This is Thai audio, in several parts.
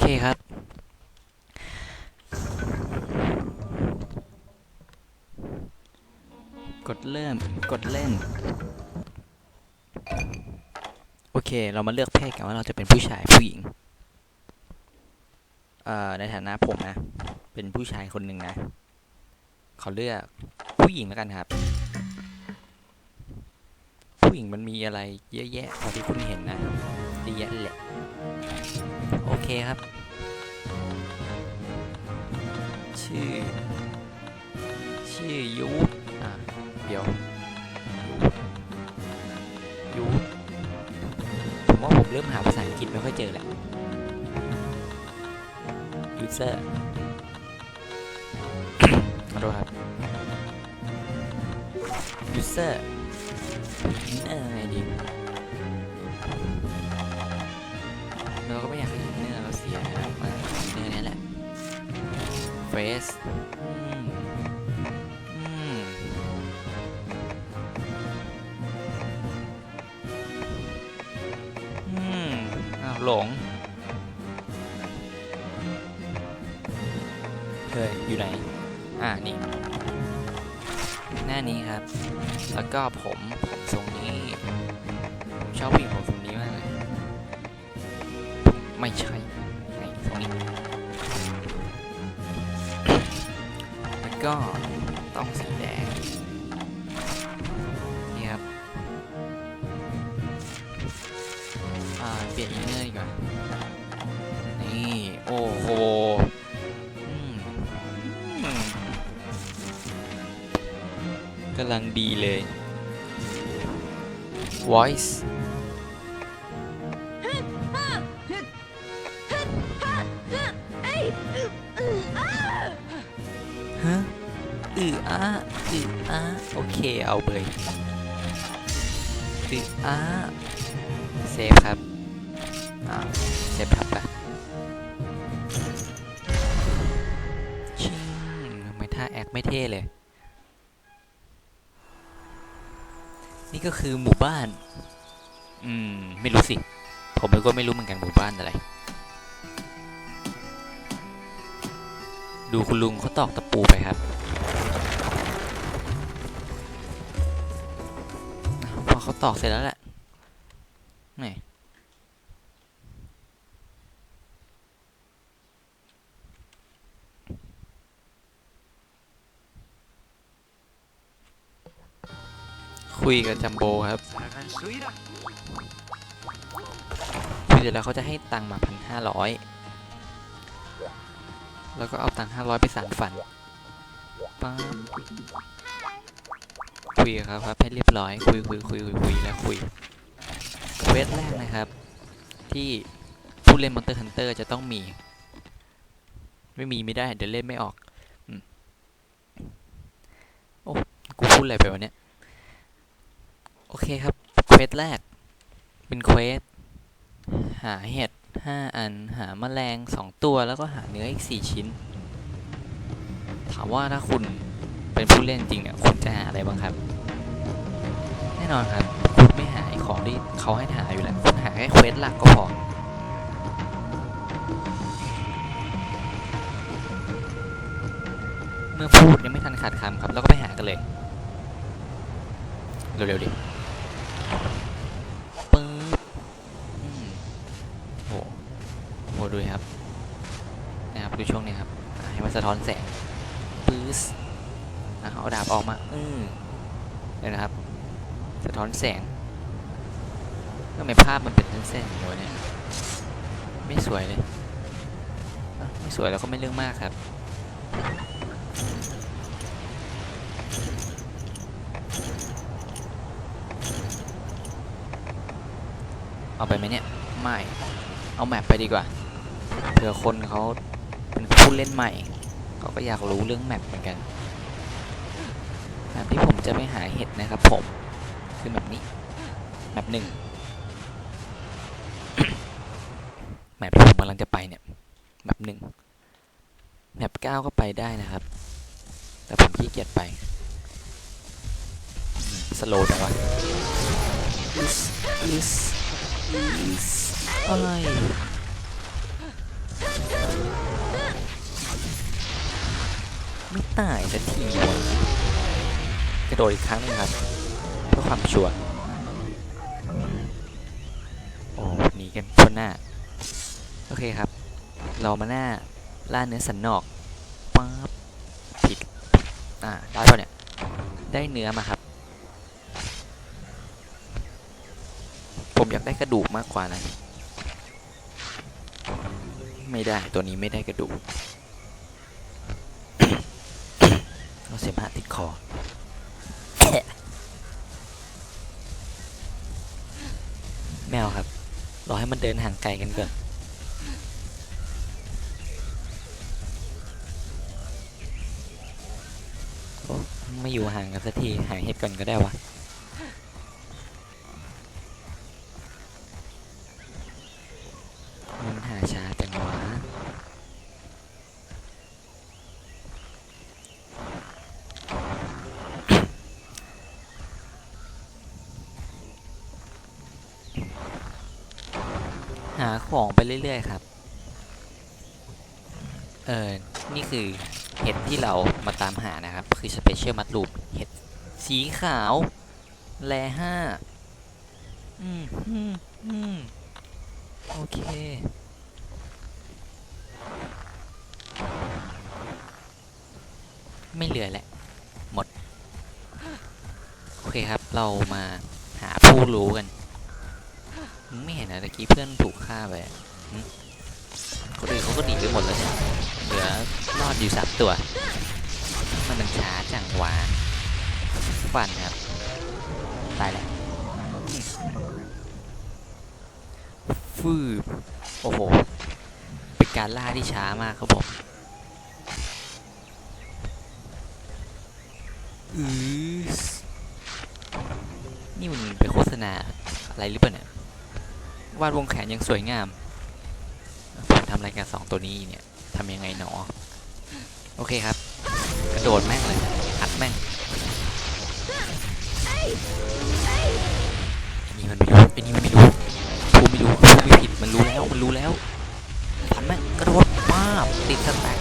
เคครับ กดเริ่ม กดเล่น โอเค เรามาเลือกเพศกันว่าเราจะเป็นผู้ชายผู้หญิง เอ่อ ในฐานะผมนะ เป็นผู้ชายคนหนึ่งนะ ขอเลือกผู้หญิงแล้วกันครับ ผู้หญิงมันมีอะไรเยอะแยะพอที่คุณเห็นนะเยอะแยะเลยแหละ โอเคครับ ชื่อ ชื่อยูอะเดี๋ยวยูผมว่าผมเริ่มหาภาษาอังกฤษไม่ค่อยเจอแหละยูเซอร์ขอโทษครับยูเซอร์เออไงดี เฟสอืมอืมอืมอ้าวหลงเฮ้ยอยู่ไหน อ่า นี่ หน้านี้ครับ แล้วก็ผมผมทรงนี้ ผมชอบผู้หญิงผมทรงนี้มากเลย ไม่ใช่ ก็ต้องสีแดง นี่ครับ อ่า เปลี่ยนอินเนอร์ดีกว่า นี่ โอ้โหกำลังดีเลย voice เคเอาเบยอืออาเซฟครับอ่าเซฟทับไปชิงทำไมท่าแอคไม่เท่เลย นี่ก็คือหมู่บ้าน อืม ไม่รู้สิ ผมก็ไม่รู้เหมือนกันหมู่บ้านอะไร ดูคุณลุงเขาตอกตะปูไปครับ เขาตอกเสร็จแล้วแหละนี่คุยกับจัมโบครับคุยเสร็จแล้วเขาจะให้ตังค์มาพันห้าร้อยแล้วก็เอาตังค์ห้าร้อยไปสานฝันป๊บ คุยกับเขาครับให้เรียบร้อยคุยคุยคุยคุยคุยแล้วคุยเควสแรกนะครับ ที่ผู้เล่น Monster Hunter จะต้องมี ไม่มีไม่ได้เดี๋ยวเล่นไม่ออกอโอ้กูพูดอะไรไปวะเนี่ยโอเคครับเควสแรก เป็นเควสหาเห็ดห้าอันหาแมลงสองตัวแล้วก็หาเนื้ออีกสี่ชิ้น ถามว่าถ้าคุณเป็นผู้เล่นจริงเนี่ยคุณจะหาอะไรบ้างครับ น่นอนครับคุณไม่หาของที่เขาให้หาอยู่แล้วคุณหาแค่เควสหลักก็พอเมื่อพูดยังไม่ทันขาดคำครับ แล้วก็ไปหากันเลย เร็วๆดิปึ๊บอืมโหโหดูครับนะครับดูช่วงนี้ครับให้มันสะท้อนแสงปื๊สอะเอาดาบออกมา อืมเนี่ยนะครับ อนแสงทำไมภาพมันเป็นเส้นๆอย่างเนี่ยไม่สวยเลยไม่สวยแล้วก็ไม่เรื่องมากครับเอาไปไหมเนี่ย ไม่ เอาแมปไปดีกว่าเผื่อคนเขาเป็นผู้เล่นใหม่เขาก็อยากรู้เรื่องแมปเหมือนกันแมปที่ผมจะไปหาเห็ดนะครับผม คือแมปนี้แมปหนึ่งแมปที่ผมกำลังจะไปเนี่ยแมปหนึ่งแมปเก้าก็ไปได้นะครับ แต่ผมขี้เกียจไป สโลว์จังวะอิสอิสอิสอะไรไม่ตายสักทีวะกระโดดอีกครั้งนึงครับ เพื่อความชัวโอ้หนีกันทั่วหน้า โอเคครับ เรามาหน้าล่าเนื้อสันนอกปั๊บผิด อ่าได้ป่ะเนี่ย ได้เนื้อมาครับ ผมอยากได้กระดูกมากกว่านะ ไม่ได้ตัวนี้ไม่ได้กระดูก เราเสมหะติดคอ แมวครับ รอให้มันเดินห่างไกลกันก่อนโอ้ไม่อยู่ห่างกันสักทีหาเห็ดก่อนก็ได้วะ เรื่อย ๆ ครับ เออนี่คือเห็ดที่เรามาตามหานะครับ คือสเปเชียลมัดลูมเห็ดสีขาวแลห้าอืมอืมอืมโอเค ไม่เหลือแหละ หมด โอเคครับ เรามาหาผู้รู้กัน ไม่เห็นนะตะกี้เพื่อนถูกฆ่าไป คนอื่นเขาก็หนีไปหมดแล้วเนี่ยเหลือรอดอยู่สามตัว มันมันช้าจังหวะฟันครับ ตายแล้วอืมฟืบโอ้โห เป็นการล่าที่ช้ามากครับผมอือนี่มันเป็นโฆษณาอะไรหรือเปล่าเนี่ยวาดวงแขนยังสวยงาม ทำอะไรกับสองตัวนี้เนี่ยทำยังไงหนอ โอเคครับ กระโดดแม่งเลยอัดแม่งไอ้นี่มันไม่รู้ไอ้นี่มันไม่รู้ผู้ไม่รู้ผู้ไม่ผิดมันรู้แล้วมันรู้แล้วพันแม่งกระโดดป้าบติดสแต็ก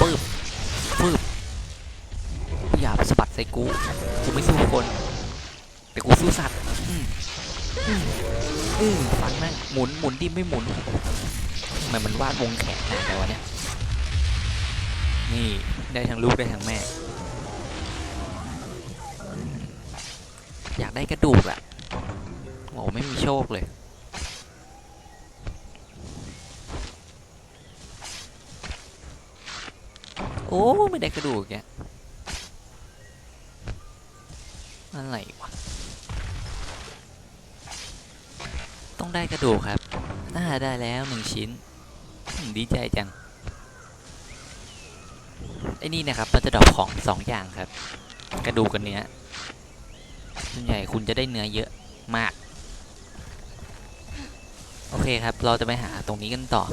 ปึ๊บปึ๊บอย่าสะบัดใส่กูกูไม่สู้คน แต่กูสู้สัตว์อืมอืมฟันแม่งหมุนหมุนดิไม่หมุน มมันวาดวงแขนนานแต่วะเนี่ย นี่ได้ทั้งลูกได้ทั้งแม่ อยากได้กระดูกอะโอ้ไม่มีโชคเลยโอ้ไม่ได้กระดูกแกอะไรวะ ต้องได้กระดูกครับ น่าได้แล้วหนึ่งชิ้น ดีใจจัง ไอ้นี่นะครับมันจะดรอปของสองอย่างครับ กระดูกกับเนื้อส่วนใหญ่คุณจะได้เนื้อเยอะมาก โอเคครับ เราจะไปหาตรงนี้กันต่อ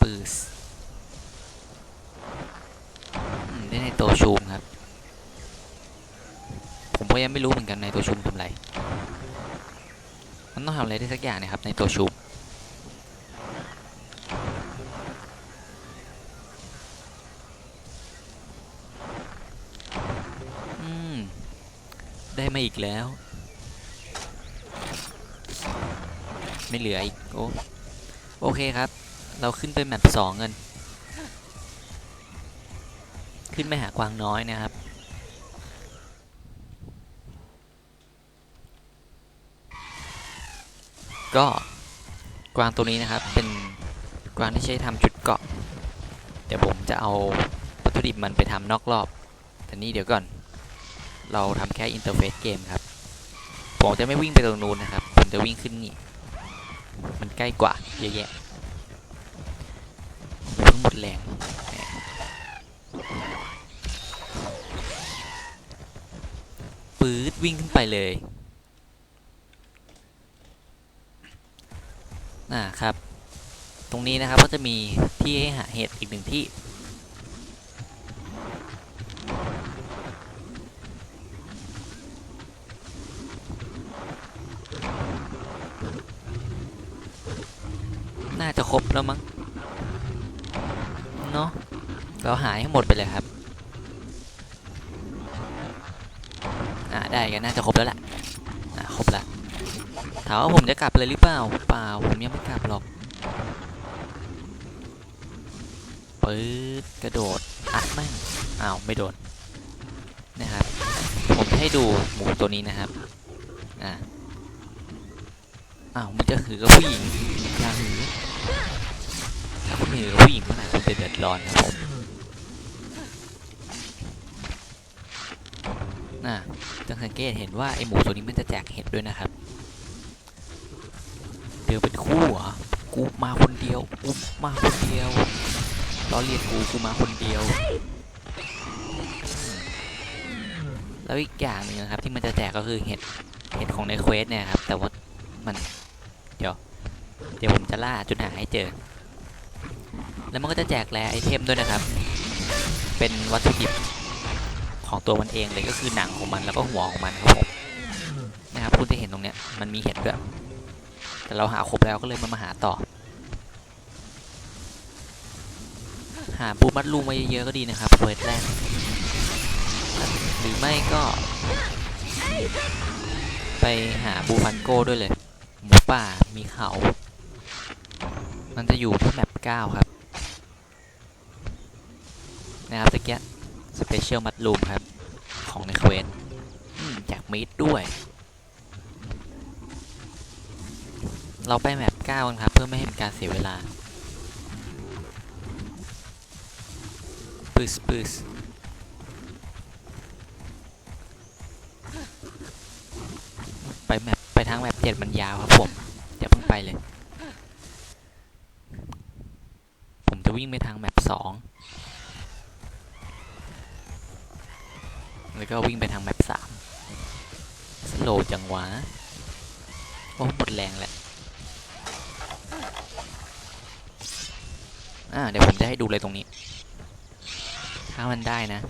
ปืสได้ในตัวชูมครับ ผมก็ยังไม่รู้เหมือนกันในตัวชูมทำอะไร มันต้องทำอะไรได้สักอย่างนะครับในตัวชูม อืม ได้มาอีกแล้ว ไม่เหลืออีกโอ้โอเคครับ เราขึ้นไปแมปสองกัน ขึ้นไปหากวางน้อยนะครับก็กวางตัวนี้นะครับเป็นกวางที่ใช้ทำจุดเกาะ เดี๋ยวผมจะเอาวัตถุดิบมันไปทำนอกรอบแต่นี่เดี๋ยวก่อน เราทำแค่อินเทอร์เฟซเกมครับ ผมจะไม่วิ่งไปตรงนู้นนะครับ ผมจะวิ่งขึ้นนี่ มันใกล้กว่าเยอะแยะเพิ่งหมดแรงปื๊ดวิ่งขึ้นไปเลยอ่าครับ ตรงนี้นะครับก็จะมีที่ให้หาเห็ดอีกหนึ่งที่ น่าจะครบ แล้วมั้งเนาะเราหาให้หมดไปเลยครับอ่าได้กันน่าจะครบแล้วแหละอ่าครบละถามว่าผมจะกลับเลยหรือเปล่าเปล่าผมยังไม่กลับหรอกปื๊ดกระโดดอัดแม่งอ้าวไม่โดนนะครับ ผมให้ดูหมูตัวนี้นะครับอ่าอ้าวมันจะหือกับผู้หญิงอย่าหือ ถ้าคุณหือผู้หญิงเมื่อไหร่คุณจะเดือดร้อนครับผมน่ะจะสังเกตเห็นว่าไอหมูตัวนี้มันจะแจกเห็ดด้วยนะครับ เดินเป็นคู่เหรอ กูมาคนเดียว กูมาคนเดียวล้อเลียนกูกูมาคนเดียว แล้วอีกอย่างหนึ่งนะครับ ที่มันจะแจกก็คือเห็ด เห็ดของในเควสเนี่ยครับ แต่ว่ามัน เดี๋ยว เดี๋ยวผมจะล่าจนหาให้เจอ แล้วมันก็จะแจกแรไอเทมด้วยนะครับ เป็นวัตถุดิบของตัวมันเองเลยก็คือหนังของมันแล้วก็หัวของมันครับผมนะครับคุณจะเห็นตรงเนี้ยมันมีเห็ดด้วยแต่เราหาครบแล้วก็เลยมามาหาต่อ หาปูมัดลูมาเยอะๆก็ดีนะครับเฟิร์สแรกหรือไม่ก็ ไปหาบูฟันโก้ด้วยเลย หมูป่ามีเขา มันจะอยู่ที่แมป9ครับ นะครับตะเกียสเปเชียลมัดลูมครับ ของในเควสอืมจากมีดด้วย เราไปแมป9กันครับ เพื่อไม่ให้เป็นการเสียเวลาปืสปืสไปแมปไปทางแมป7มันยาวครับผมอย่าเพิ่งไปเลย ผมจะวิ่งไปทางแมป2 แล้วก็วิ่งไปทางแมป3สโลจังหวะโอ้หมดแรงแล้วอ่าเดี๋ยวผมจะให้ดูเลยตรงนี้ ถ้ามันได้นะ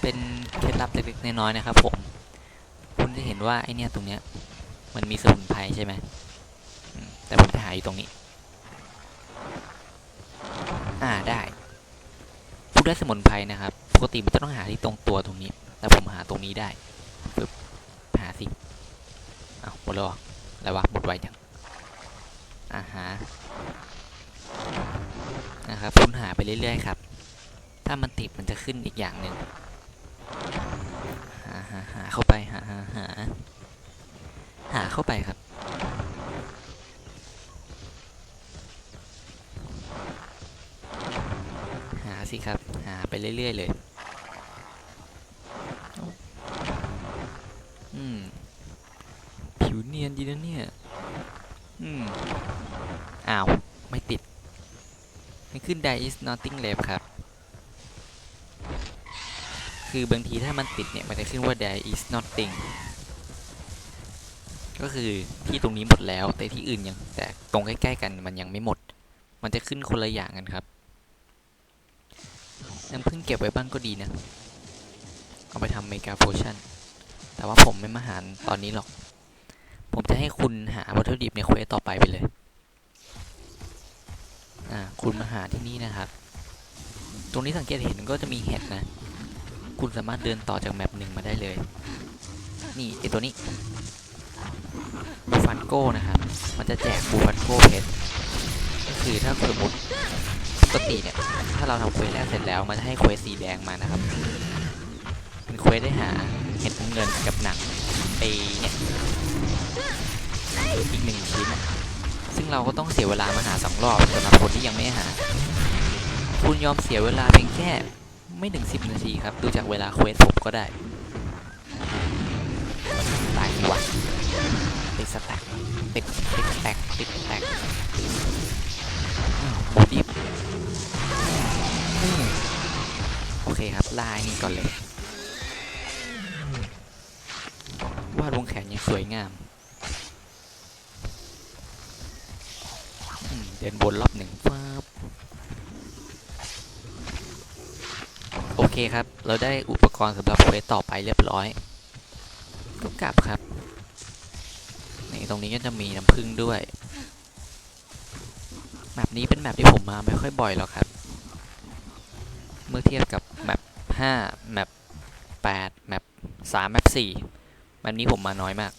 เป็นเคล็ดลับเล็กๆน้อยๆนะครับ ผม คุณจะเห็นว่าไอเนี่ยตรงเนี้ย มันมีสมุนไพรใช่ไหมแต่ผมจะหาอยู่ตรงนี้ อ่าได้ พูดได้สมุนไพรนะครับ กติมันจะต้องหาที่ตรงตัวตรงนี้ แต่ผมหาตรงนี้ได้ปึ๊บหาสิเอาหมดแล้วหรออะไรวะหมดไวจังอ่าฮะนะครับค้นหาไปเรื่อยๆครับ ถ้ามันติดมันจะขึ้นอีกอย่างหนึ่งหาหาหาเข้าไปหาหาหาหาเข้าไปครับหาสิครับ หาไปเรื่อย ๆ เลย อืม ผิวเนียนดีนะเนี่ย อืม อ้าว ไม่ติด มันขึ้น there is nothing left ครับ คือบางทีถ้ามันติดเนี่ย มันจะขึ้นว่า there is nothing ก็คือที่ตรงนี้หมดแล้ว แต่ที่อื่นยังแต่ตรงใกล้ๆกันมันยังไม่หมด มันจะขึ้นคนละอย่างกันครับน้ำพึ่งเก็บไว้บ้างก็ดีนะ เอาไปทำเมกาโพชั่น แต่ว่าผมไม่มาหารตอนนี้หรอก ผมจะให้คุณหาวัตถุดิบในเควสต่อไปไปเลย คุณมาหาที่นี่นะครับ ตรงนี้สังเกตเห็นก็จะมีเห็ดนะ คุณสามารถเดินต่อจากแมปหนึ่งมาได้เลย นี่ไอตัวนี้บูฟันโก้นะครับ มันจะแจกบูฟันโก้เพชรก็คือถ้าสมมติปกติเนี่ย ถ้าเราทำเควสแรกเสร็จแล้ว มันจะให้เควสสีแดงมานะครับ เป็นเควสได้หาเห็ดเงินกับหนังไอเนี่ยอีกหนึ่งชิ้นอะ ซึ่งเราก็ต้องเสียเวลามาหาสองรอบสำหรับคนที่ยังไม่หา คุณยอมเสียเวลาเพียงแค่ไม่ถึงสิบนาทีครับ ดูจากเวลาเควสผมก็ได้ ตายสิวะติดสแต็กติดติดสแต็กติดสแต็กอ้าวโบดิฟอืมโอเคครับลายนี่ก่อนเลย วาดวงแขนยังสวยงาม อืม เดินบนรอบหนึ่งฟับโอเคครับ เราได้อุปกรณ์สำหรับเควสต่อไปเรียบร้อยก็กลับครับนี่ตรงนี้ก็จะมีน้ำผึ้งด้วยแมปนี้เป็นแมปที่ผมมาไม่ค่อยบ่อยหรอกครับ เมื่อเทียบกับแมป5แมป8แมป3แมป4แมปนี้ผมมาน้อยมาก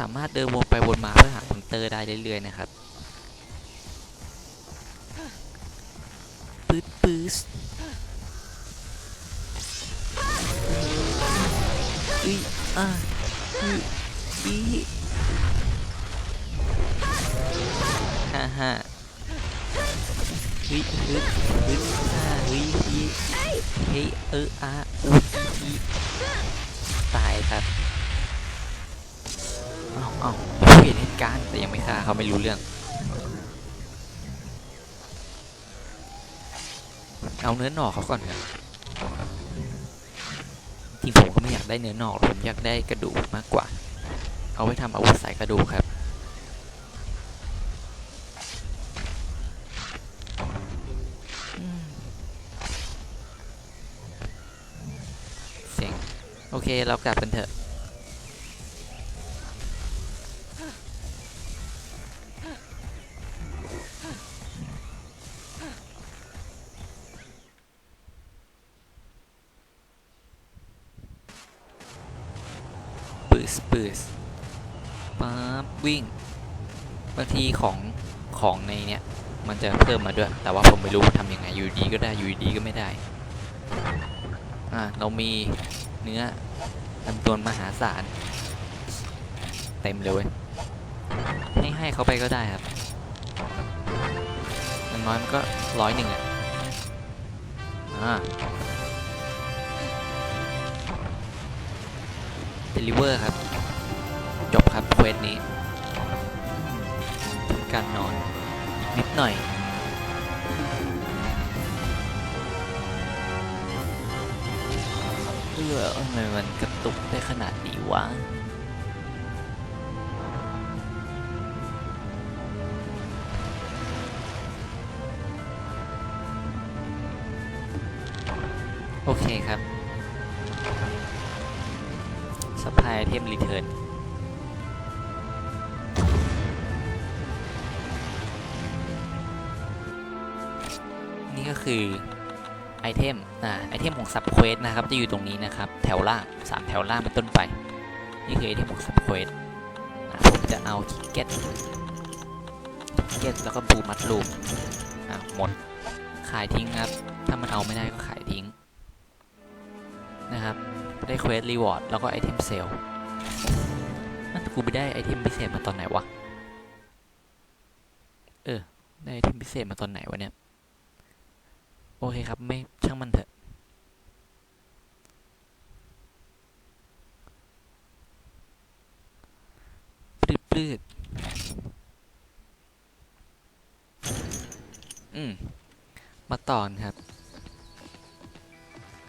สามารถเดินวนไปวนมาเพื่อหามอนเตอร์ได้เรื่อยๆนะครับปื๊ดปื๊ดอุ้ยอะอุ้ยอีฮ่าฮ่าฮ้ยเฮ้ยเฮ้ยฮ่าฮ้ยเฮ้ยเฮ้ยเอออาอุยอีตายครับ อ้าเอ้าเห็นเหตุการณ์แต่ยังไม่ฆ่าเขาไม่รู้เรื่อง เอาเนื้อหนอกเขาก่อนครับจริงผมก็ไม่อยากได้เนื้อหนอกหรอผมอยากได้กระดูกมากกว่า เอาไว้ทำอาวุธสายกระดูกครับเสียงโอเค เรากลับกันเถอะ ปืสปืสปั๊บวิ่งบางทีของของในเนี้ยมันจะเพิ่มมาด้วย แต่ว่าผมไม่รู้ทำยังไงอยู่ดีก็ได้อยู่ดีก็ไม่ได้อ่าเรามีเนื้อจำนวนมหาศาลเต็มเลยเว้ยให้ให้เขาไปก็ได้ครับอย่างน้อยมันก็ร้อยหนึ่งอะอ่า เดลิเวอร์ครับ จบครับเควสนี้ การนอน นิดหน่อย เออทำไมมันกระตุกได้ขนาดนี้วะ สนะครับจะอยู่ตรงนี้นะครับแถวล่างสามแถวล่างเป็นต้นไป นี่คือไอเทมของซับเควสผมจะเอาคิกเก็ตคิกเก็ตแล้วก็บูมัดลูมอ่าหมดขายทิ้งครับ ถ้ามันเอาไม่ได้ก็ขายทิ้งนะครับ ได้เควสรีวอร์ดแล้วก็ไอเทมเซลนั่นกูไปได้ไอเทมพิเศษมาตอนไหนวะ เออ ได้ไอเทมพิเศษมาตอนไหนวะเนี่ย โอเคครับ ไม่ช่างมันเถอะ ลืดอืม มาต่อนครับ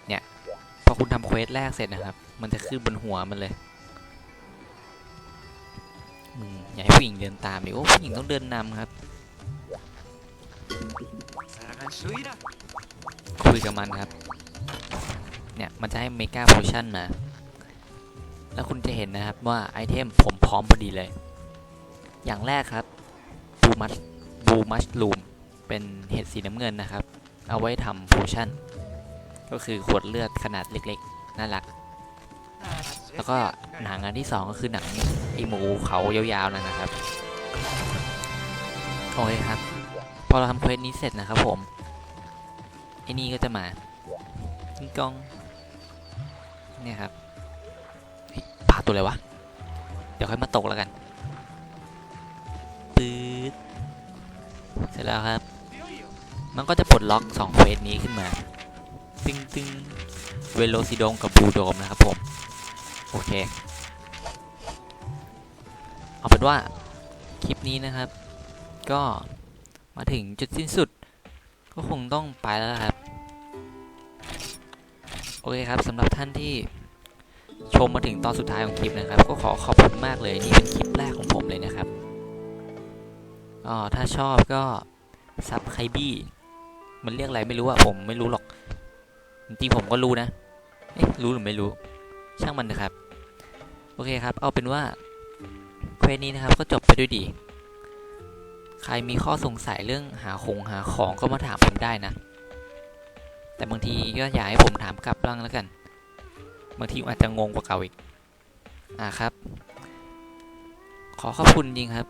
เนี่ย พอคุณทำเควสแรกเสร็จนะครับ มันจะขึ้นบนหัวมันเลยอืมอย่าให้ผู้หญิงเดินตามดิโอ้ผู้หญิงต้องเดินนำครับ คุยกับมันครับ เนี่ยมันจะให้เมกาโพชั่นมา แล้วคุณจะเห็นนะครับว่าไอเทมผมพร้อมพอดีเลย อย่างแรกครับบูมัชบูมัชลูมเป็นเห็ดสีน้ำเงินนะครับ เอาไว้ทำโพชั่น ก็คือขวดเลือดขนาดเล็กๆ น่ารัก แล้วก็หนังอันที่สองก็คือหนังไอหมูเขายาวๆนั่นนะครับ โอเคครับ พอเราทำเควสนี้เสร็จนะครับผม ไอ้นี่ก็จะมากิงกอง เนี่ยครับเฮ้ยปลาตัวอะไรวะ เดี๋ยวค่อยมาตกแล้วกัน ปืดเสร็จแล้วครับ มันก็จะปลดล็อกสองเควสนี้ขึ้นมา ตึงตึงเวโลซิโดมกับบูโดมนะครับผม โอเค เอาเป็นว่าคลิปนี้นะครับ ก็มาถึงจุดสิ้นสุด ก็คงต้องไปแล้วครับ โอเคครับสำหรับท่านที่ชมมาถึงตอนสุดท้ายของคลิปนะครับ ก็ขอขอบคุณมากเลยนี่เป็นคลิปแรกของผมเลยนะครับ อ๋อถ้าชอบก็ซับไคบี้มันเรียกอะไรไม่รู้อะผมไม่รู้หรอก จริงผมก็รู้นะเอ๊ะรู้หรือไม่รู้ ช่างมันนะครับ โอเคครับ เอาเป็นว่าเควสนี้นะครับก็จบไปด้วยดี ใครมีข้อสงสัยเรื่องหาคงหาของก็มาถามผมได้นะ แต่บางทีก็อยากให้ผมถามกลับบ้างแล้วกัน บางทีอาจจะงงกว่าเก่าอีก อ่าครับ ขอขอบคุณจริงครับ